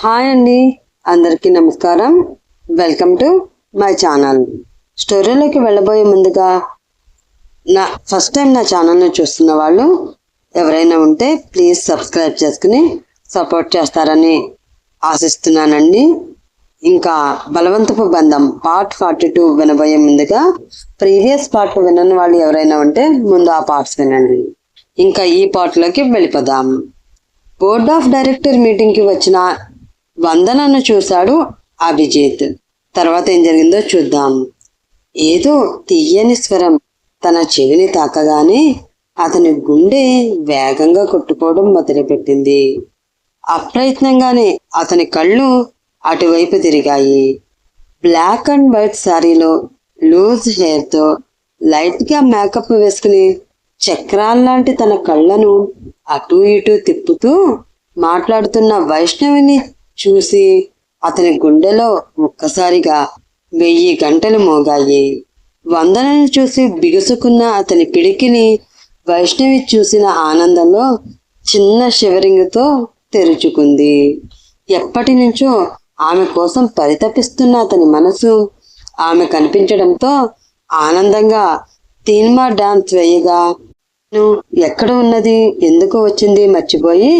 Hi అండి. అందరికీ నమస్కారం. వెల్కమ్ టు మై ఛానల్ స్టోరీలోకి వెళ్ళబోయే ముందుగా నా ఫస్ట్ టైం నా ఛానల్ని చూస్తున్న వాళ్ళు ఎవరైనా ఉంటే ప్లీజ్ సబ్స్క్రైబ్ చేసుకుని సపోర్ట్ చేస్తారని ఆశిస్తున్నానండి. ఇంకా బలవంతపు బంధం పార్ట్ ఫార్టీ టూ వినబోయే ముందుగా ప్రీవియస్ పార్ట్ వినని వాళ్ళు ఎవరైనా ఉంటే ముందు ఆ పార్ట్స్ వినండి. ఇంకా ఈ పార్ట్లోకి వెళ్ళిపోదాం. బోర్డ్ ఆఫ్ డైరెక్టర్ మీటింగ్కి వచ్చిన వందనను చూశాడు అభిజిత్. తర్వాత ఏం జరిగిందో చూద్దాం. ఏదో తీయని స్వరం. తన చెవిని తాకగానే అతని గుండె వేగంగా కొట్టుకోవడం మొదలుపెట్టింది. అప్రయత్నంగానే అతని కళ్ళు అటువైపు తిరిగాయి. బ్లాక్ అండ్ వైట్ శారీలో లూజ్ హెయిర్తో లైట్గా మేకప్ వేసుకుని చక్రాల్లాంటి తన కళ్ళను అటూ ఇటూ తిప్పుతూ మాట్లాడుతున్న వైష్ణవిని చూసి అతని గుండెలో ఒక్కసారిగా వెయ్యి గంటలు మోగాయి. వందనను చూసి బిగుసుకున్న అతని పిడికిని వైష్ణవి చూసిన ఆనందంలో చిన్న షివరింగ్తో తెరుచుకుంది. ఎప్పటి నుంచో ఆమె కోసం పరితపిస్తున్న అతని మనసు ఆమె కనిపించడంతో ఆనందంగా తీన్మా డాన్స్ వేయగా "నువ్వు ఎక్కడ ఉన్నది? ఎందుకు వచ్చింది? మర్చిపోయి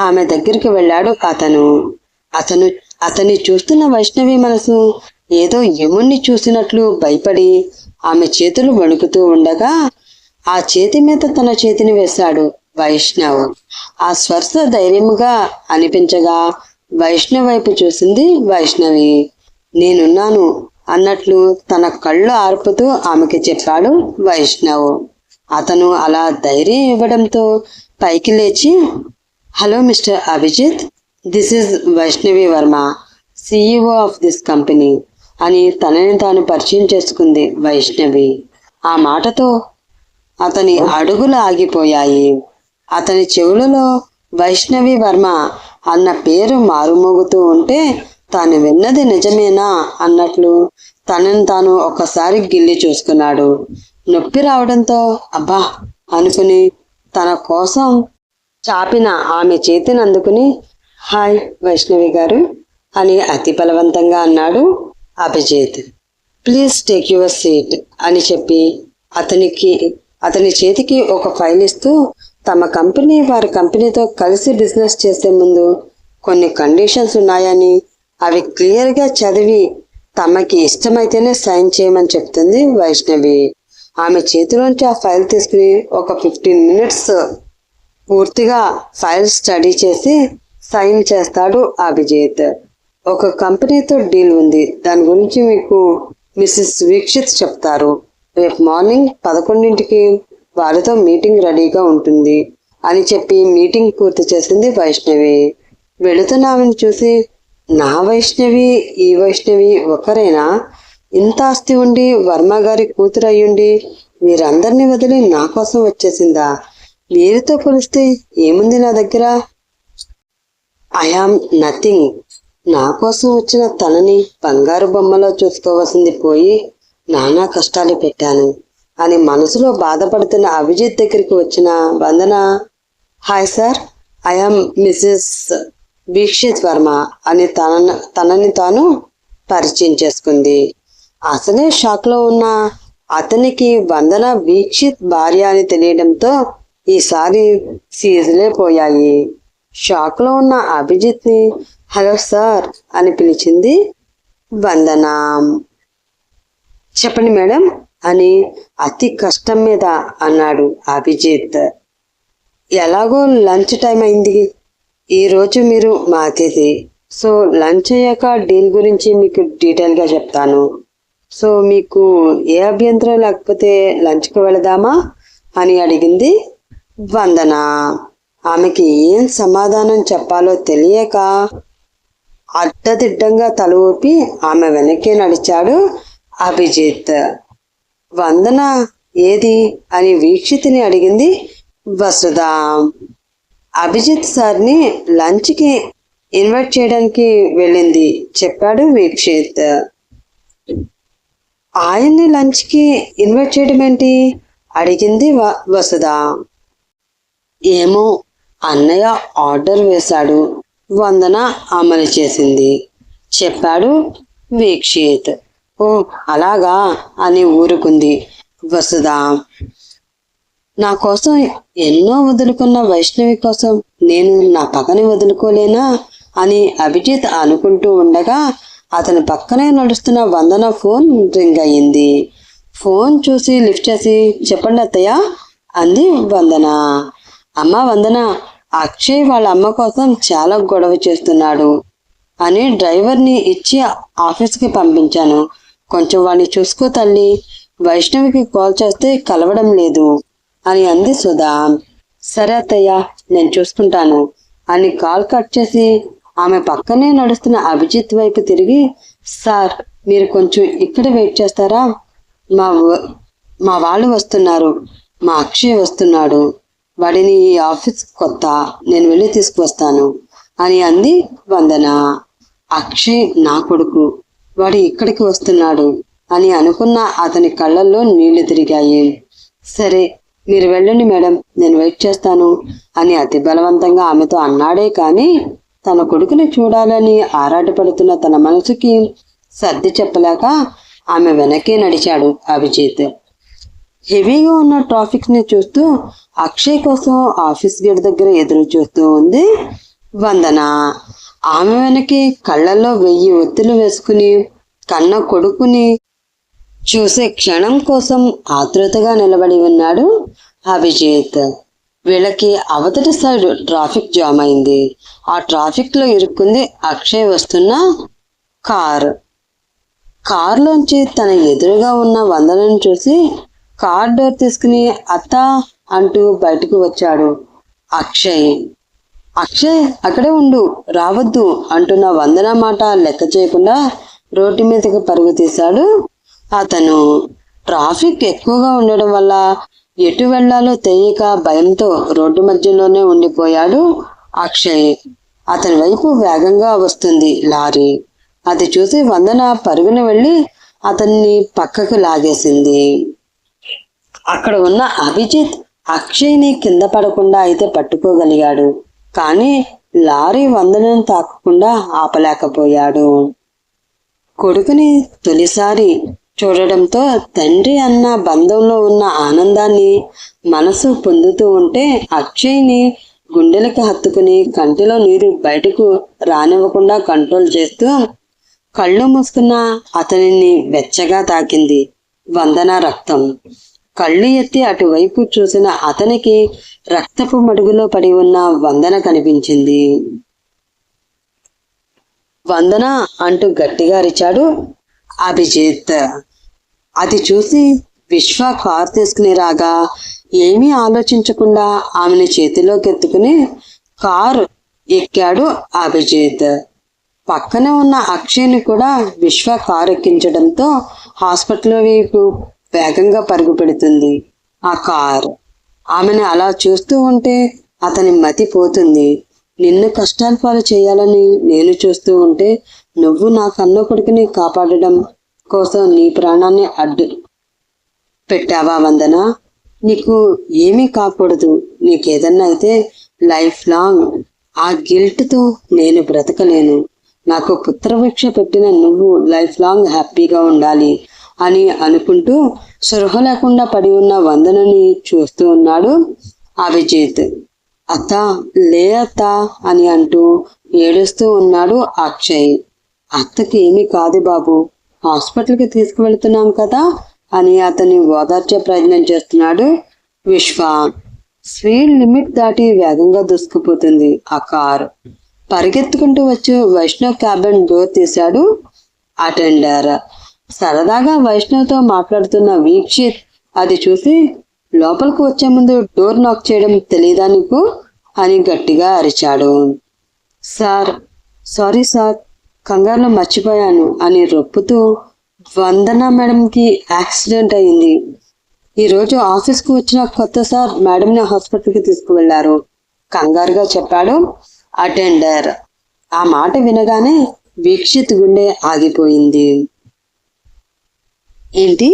ఆమె దగ్గరికి వెళ్ళాడు అతను. అతను అతన్ని చూస్తున్న వైష్ణవి మనసు ఏదో యముణ్ణి చూసినట్లు భయపడి ఆమె చేతులు వణుకుతూ ఉండగా ఆ చేతి మీద తన చేతిని వేశాడు వైష్ణవ్. ఆ స్పర్శ ధైర్యముగా అనిపించగా వైష్ణవ్ వైపు చూసింది వైష్ణవి. నేనున్నాను అన్నట్లు తన కళ్ళు ఆర్పుతూ ఆమెకి చెప్పాడు వైష్ణవ్. అతను అలా ధైర్యం ఇవ్వడంతో పైకి లేచి hello mister Abhijit this is Vaishnavi Varma CEO of this company అని తనని తాను పరిచయం చేసుకుంది వైష్ణవి. ఆ మాటతో అతని అడుగులు ఆగిపోయాయి. అతని చెవులలో వైష్ణవి వర్మ అన్న పేరు మారుమోగుతూ ఉంటే తాను విన్నది నిజమేనా అన్నట్లు తనని తాను ఒక్కసారి గిల్లి చూసుకున్నాడు. నొప్పి రావడంతో అబ్బా అనుకుని తన కోసం చాపిన ఆమె చేతిని అందుకుని హాయ్ వైష్ణవి గారు. అని అతి బలవంతంగా అన్నాడు Abhijit. Please take your seat అని చెప్పి అతనికి అతని చేతికి ఒక ఫైల్ ఇస్తూ తమ కంపెనీ వారి కంపెనీతో కలిసి బిజినెస్ చేసే ముందు కొన్ని కండిషన్స్ ఉన్నాయని అవి క్లియర్గా చదివి తమకి ఇష్టమైతేనే సైన్ చేయమని చెప్తుంది వైష్ణవి. ఆమె చేతిలోంచి ఆ ఫైల్ తీసుకుని ఒక ఫిఫ్టీన్ మినిట్స్ పూర్తిగా ఫైల్ స్టడీ చేసి సైన్ చేస్తాడు అభిజిత్. ఒక కంపెనీతో డీల్ ఉంది. దాని గురించి మీకు మిస్సెస్ వీక్షిత్ చెప్తారు. రేపు మార్నింగ్ పదకొండింటికి వారితో మీటింగ్ రెడీగా ఉంటుంది అని చెప్పి మీటింగ్ పూర్తి చేసింది వైష్ణవి. వెళుతున్న ఆమెను చూసి నా వైష్ణవి ఈ వైష్ణవి ఒకరేనా? ఇంత ఆస్తి ఉండి వర్మ గారి కూతురు అయ్యుండి మీరందరినీ వదిలి నా కోసం వచ్చేసిందా? వీరితో పోలిస్తే ఏముంది నా దగ్గర? ఐ నథింగ్ నా కోసం వచ్చిన తనని బంగారు బొమ్మలో చూసుకోవాల్సింది పోయి నానా కష్టాలు పెట్టాను. అని మనసులో బాధపడుతున్న అభిజిత్ దగ్గరికి వచ్చిన Vandana hi sir I Mrs Vikshith Varma అని తన తనని తాను పరిచయం చేసుకుంది. అసలే షాక్లో ఉన్న అతనికి వందన వీక్షిత్ భార్య అని తెలియడంతో ఈసారి సీజులే పోయాయి. షాక్లో ఉన్న అభిజిత్ని హలో సార్ అని పిలిచింది వందన చెప్పండి మేడం అని అతి కష్టం మీద అన్నాడు అభిజిత్. ఎలాగో లంచ్ టైం అయింది. ఈరోజు మీరు మా అతిథి. సో లంచ్ అయ్యాక డీల్ గురించి మీకు డీటెయిల్గా చెప్తాను. సో మీకు ఏ అభ్యంతరం లేకపోతే లంచ్కి వెళదామా? అని అడిగింది వందన ఆమెకి ఏం సమాధానం చెప్పాలో తెలియక అడ్డదిడ్డంగా తల ఊపి ఆమె వెనక్కి నడిచాడు అభిజిత్. వందన ఏది? అని వీక్షితిని అడిగింది వసుధ. అభిజిత్ సార్ని లంచ్కి ఇన్వైట్ చేయడానికి వెళ్ళింది చెప్పాడు వీక్షిత్. ఆయన్ని లంచ్కి ఇన్వైట్ చేయడం ఏంటి అడిగింది వసుధ. ఏమో అన్నయ్య ఆర్డర్ వేశాడు. వందన అమలు చేసింది. చెప్పాడు వీక్షిత్. ఓ అలాగా అని ఊరుకుంది. వసుధ నా కోసం ఎన్నో వదులుకున్న వైష్ణవి కోసం నేను నా పక్కని వదులుకోలేనా అని అభిజిత్ అనుకుంటూ ఉండగా అతని పక్కనే నడుస్తున్న వందన ఫోన్ రింగ్ అయ్యింది ఫోన్ చూసి లిఫ్ట్ చేసి చెప్పండి అత్తయ్య అంది వందన. అమ్మ వందన అక్షయ్ వాళ్ళ అమ్మ కోసం చాలా గొడవ చేస్తున్నాడు అని డ్రైవర్ని ఇచ్చి ఆఫీస్కి పంపించాను. కొంచెం వాడిని చూసుకో తల్లి. వైష్ణవికి కాల్ చేస్తే కలవడం లేదు అని అంది సుధా. సరే అత్తయ్య నేను చూసుకుంటాను అని కాల్ కట్ చేసి ఆమె పక్కనే నడుస్తున్న అభిజిత్ వైపు తిరిగి సార్ మీరు కొంచెం ఇక్కడ వెయిట్ చేస్తారా? మా మా వాళ్ళు వస్తున్నారు. మా అక్షయ్ వస్తున్నాడు. వాడిని ఈ ఆఫీస్ కొత్త నేను వెళ్ళి తీసుకువస్తాను అని అంది వందన. అక్షయ్ నా కొడుకు వాడు ఇక్కడికి వస్తున్నాడు అని అనుకున్న అతని కళ్ళల్లో నీళ్ళు తిరిగాయి. సరే మీరు వెళ్ళండి మేడం నేను వెయిట్ చేస్తాను అని అతి బలవంతంగా ఆమెతో అన్నాడే కానీ తన కొడుకుని చూడాలని ఆరాటపడుతున్న తన మనసుకి సర్ది చెప్పలేక ఆమె వెనకే నడిచాడు అభిజిత్. హెవీగా ఉన్న ట్రాఫిక్ని చూస్తూ అక్షయ్ కోసం ఆఫీస్ గేట్ దగ్గర ఎదురు చూస్తూ ఉంది వందన. ఆమె వెనక్కి కళ్ళల్లో వెయ్యి ఒత్తులు వేసుకుని కన్న కొడుకుని చూసే క్షణం కోసం ఆతృతగా నిలబడి ఉన్నాడు అభిజిత్. వీళ్ళకి అవతలి సైడ్ ట్రాఫిక్ జామ్ అయింది. ఆ ట్రాఫిక్లో ఇరుక్కుంది అక్షయ్ వస్తున్న కార్. కారులోంచి తన ఎదురుగా ఉన్న వందనను చూసి కార్ డోర్ తీసుకుని అత్త అంటూ బయటకు వచ్చాడు. అక్షయ్. అక్షయ్ అక్కడే ఉండు రావద్దు అంటున్న వందన మాట లెక్క చేయకుండా రోడ్డు మీదకి పరుగు తీశాడు అతను. ట్రాఫిక్ ఎక్కువగా ఉండడం వల్ల ఎటు వెళ్ళాలో తెలియక భయంతో రోడ్డు మధ్యలోనే ఉండిపోయాడు అక్షయ్. అతని వైపు వేగంగా వస్తుంది లారీ. అది చూసి వందన పరుగున వెళ్ళి అతన్ని పక్కకు లాగేసింది. అక్కడ ఉన్న అభిజిత్ అక్షయ్ని కింద పడకుండా అయితే పట్టుకోగలిగాడు. కానీ లారీ వందనను తాకకుండా ఆపలేకపోయాడు. కొడుకుని తొలిసారి చూడడంతో తండ్రి అన్న బంధంలో ఉన్న ఆనందాన్ని మనసు పొందుతూ ఉంటే అక్షయ్ని గుండెలకు హత్తుకుని కంటిలో నీరు బయటకు రానివ్వకుండా కంట్రోల్ చేస్తూ కళ్ళు మూసుకున్న అతనిని వెచ్చగా తాకింది వందన రక్తం. కళ్ళు ఎత్తి అటువైపు చూసిన అతనికి రక్తపు మడుగులో పడి ఉన్న వందన కనిపించింది. వందన అంటూ గట్టిగా అరిచాడు అభిజిత్. అది చూసి విశ్వ కారు తీసుకుని రాగా ఏమీ ఆలోచించకుండా ఆమెను చేతిలోకి ఎత్తుకుని కారు ఎక్కాడు అభిజిత్. పక్కనే ఉన్న అక్షయ్ని కూడా విశ్వ కారు ఎక్కించడంతో హాస్పిటల్ వైపు వేగంగా పరుగు పెడుతుంది ఆ కార్. ఆమెను అలా చూస్తూ ఉంటే అతని మతి పోతుంది. నిన్ను కష్టాల పాలు చేయాలని నేను చూస్తూ ఉంటే నువ్వు నా కన్న కొడుకుని కాపాడడం కోసం నీ ప్రాణాన్ని అడ్డు పెట్టావా వందన? నీకు ఏమీ కాకూడదు. నీకేదన్నా అయితే లైఫ్ లాంగ్ ఆ గిల్ట్తో నేను బ్రతకలేను. నాకు పుత్రవీక్ష పెట్టిన నువ్వు లైఫ్ లాంగ్ హ్యాపీగా ఉండాలి. అని అనుకుంటూ సృహ లేకుండా పడి ఉన్న వందనని చూస్తూ ఉన్నాడు అభిజిత్. అత్త లే అత్త అని అంటూ ఏడుస్తూ ఉన్నాడు అక్షయ్. అత్తకి ఏమీ కాదు బాబు హాస్పిటల్కి తీసుకువెళ్తున్నాం కదా అని అతన్ని ఓదార్చే ప్రయత్నం చేస్తున్నాడు విశ్వ. స్పీడ్ లిమిట్ దాటి వేగంగా దూసుకుపోతుంది ఆ కార్. పరిగెత్తుకుంటూ వచ్చి వైష్ణవ్ క్యాబిన్ డోర్ తీశాడు అటెండర్. సరదాగా వైష్ణవ్తో మాట్లాడుతున్న వీక్షిత్ అది చూసి లోపలికి వచ్చే ముందు డోర్ నాక్ చేయడం తెలియదా నీకు? అని గట్టిగా అరిచాడు. సార్ సారీ సార్ కంగారులో మర్చిపోయాను అని రొప్పుతూ వందన మేడంకి యాక్సిడెంట్ అయింది. ఈరోజు ఆఫీస్కి వచ్చిన కొత్త సార్ మేడంని హాస్పిటల్కి తీసుకువెళ్ళారు. కంగారుగా చెప్పాడు అటెండర్. ఆ మాట వినగానే వీక్షిత్ గుండె ఆగిపోయింది. ఏంటి?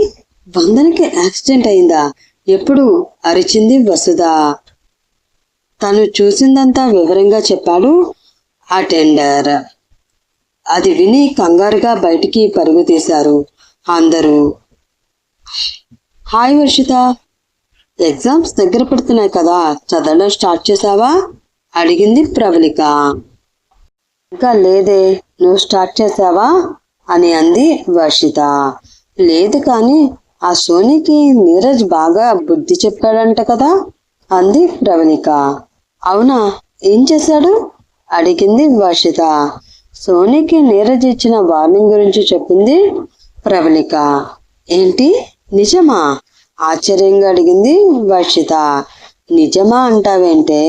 వందనకి యాక్సిడెంట్ అయిందా? ఎప్పుడు? అరిచింది వసుధ. తను చూసిందంతా వివరంగా చెప్పాడు అటెండర్ అది విని కంగారుగా బయటికి పరుగు తీశారు అందరూ. హాయ్ వర్షిత. ఎగ్జామ్స్ దగ్గర పడుతున్నాయి కదా చదవడం స్టార్ట్ చేసావా అడిగింది ప్రవళిక. ఇంకా లేదే నువ్వు స్టార్ట్ చేసావా అని అంది వర్షిత. లేదు కానీ ఆ సోనీకి నీరజ్ బాగా బుద్ధి చెప్పాడంట కదా అంది ప్రవళిక అవునా? ఏం చేశాడు? అడిగింది వర్షిత సోనీకి నీరజ్ ఇచ్చిన వార్నింగ్ గురించి చెప్పింది ప్రవళిక ఏంటి? నిజమా? ఆశ్చర్యంగా అడిగింది వర్షిత నిజమా అంటావేంటే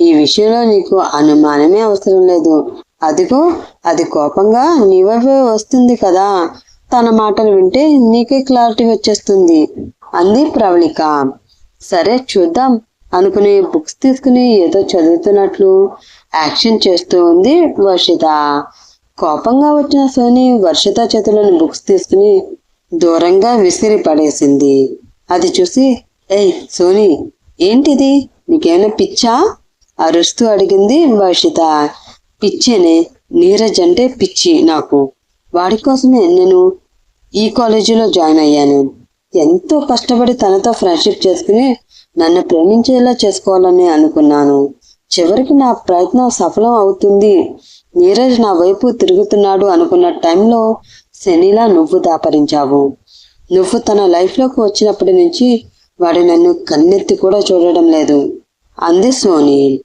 ఈ విషయంలో నీకు అనుమానమే అవసరం లేదు. అదిగో అది కోపంగా నీవే వస్తుంది కదా. తన మాటలు వింటే నీకే క్లారిటీ వచ్చేస్తుంది. అంది ప్రవళిక. సరే చూద్దాం అనుకుని బుక్స్ తీసుకుని ఏదో చదువుతున్నట్లు యాక్షన్ చేస్తూ ఉంది వర్షిత. కోపంగా వచ్చిన సోని వర్షిత చేతిలోని బుక్స్ తీసుకుని దూరంగా విసిరి పడేసింది. అది చూసి ఏయ్ సోని ఏంటిది? నీకేమైనా పిచ్చా? అరుస్తూ అడిగింది వర్షిత. పిచ్చేనే నీరజ్ అంటే పిచ్చి నాకు. వాడి కోసమే నేను ఈ కాలేజీలో జాయిన్ అయ్యాను. ఎంతో కష్టపడి తనతో ఫ్రెండ్షిప్ చేసుకుని నన్ను ప్రేమించేలా చేసుకోవాలని అనుకున్నాను. చివరికి నా ప్రయత్నం సఫలం అవుతుంది. నీరజ్ నా వైపు తిరుగుతున్నాడు అనుకున్న టైంలో శనిలా నువ్వు దాపరించావు. నువ్వు తన లైఫ్లోకి వచ్చినప్పటి నుంచి వాడు నన్ను కన్నెత్తి కూడా చూడడం లేదు. అంది సోని.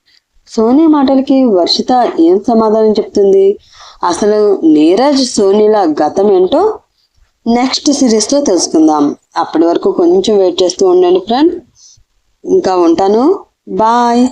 సోనీ మాటలకి వర్షిత ఏం సమాధానం చెప్తుంది? అసలు నీరజ్ సోనీల గతం ఏంటో నెక్స్ట్ సిరీస్లో తెలుసుకుందాం. అప్పటి వరకు కొంచెం వెయిట్ చేస్తూ ఉండండి ఫ్రెండ్ ఇంకా ఉంటాను. బాయ్